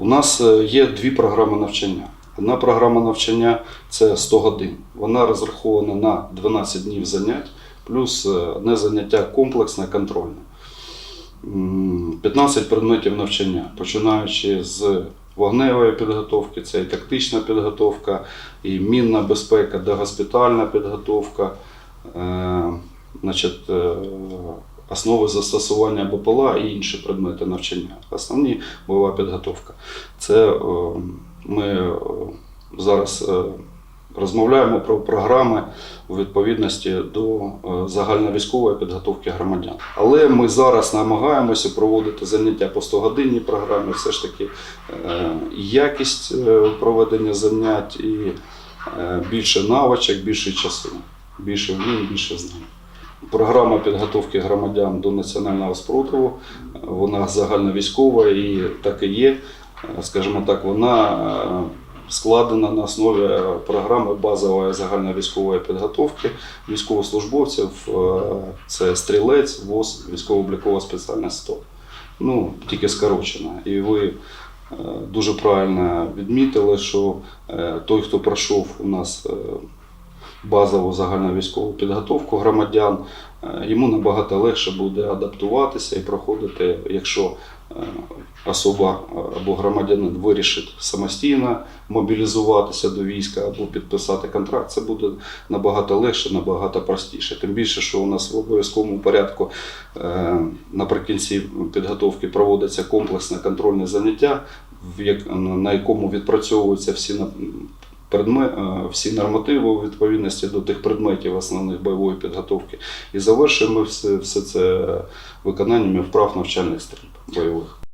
У нас е, є дві програми навчання. Одна програма навчання це 100 годин. Вона розрахована на 12 днів занять, плюс е, одне заняття комплексне контрольне. 15 предметів навчання, починаючи з вогневої підготовки, це і тактична підготовка, і мінна безпека, догоспітальна підготовка, е, значить, основи застосування БПЛА і інші предмети навчання. Основні бойова підготовка. Це е, ми е, зараз е, розмовляємо про програми у відповідності до загальновійськової підготовки громадян. Але ми зараз намагаємося проводити заняття по 100-годинній програмі, все ж таки якість проведення занять, і більше навичок, більше часу, більше вмінь, більше знань. Програма підготовки громадян до національного спротиву, вона загальновійськова і так і є. Скажімо так, вона е, складена на основі програми базової загальновійськової підготовки військовослужбовців. Е, Це стрілець, ВОЗ, військово-облікова спеціальність 100. Ну, тільки скорочена. І ви е, дуже правильно відмітили, що той, хто пройшов у нас базову загальновійськову підготовку громадян, е, йому набагато легше буде адаптуватися і проходити, якщо е, особа е, або громадянин вирішить самостійно мобілізуватися до війська або підписати контракт, це буде набагато легше, набагато простіше. Тим більше, що у нас в обов'язковому порядку наприкінці підготовки проводиться комплексне контрольне заняття, на якому відпрацьовуються всі на- предме- е, всі нормативи у відповідності до тих предметів основних бойової підготовки. І завершуємо все, все це виконаннями вправ навчальних стрільб бойових.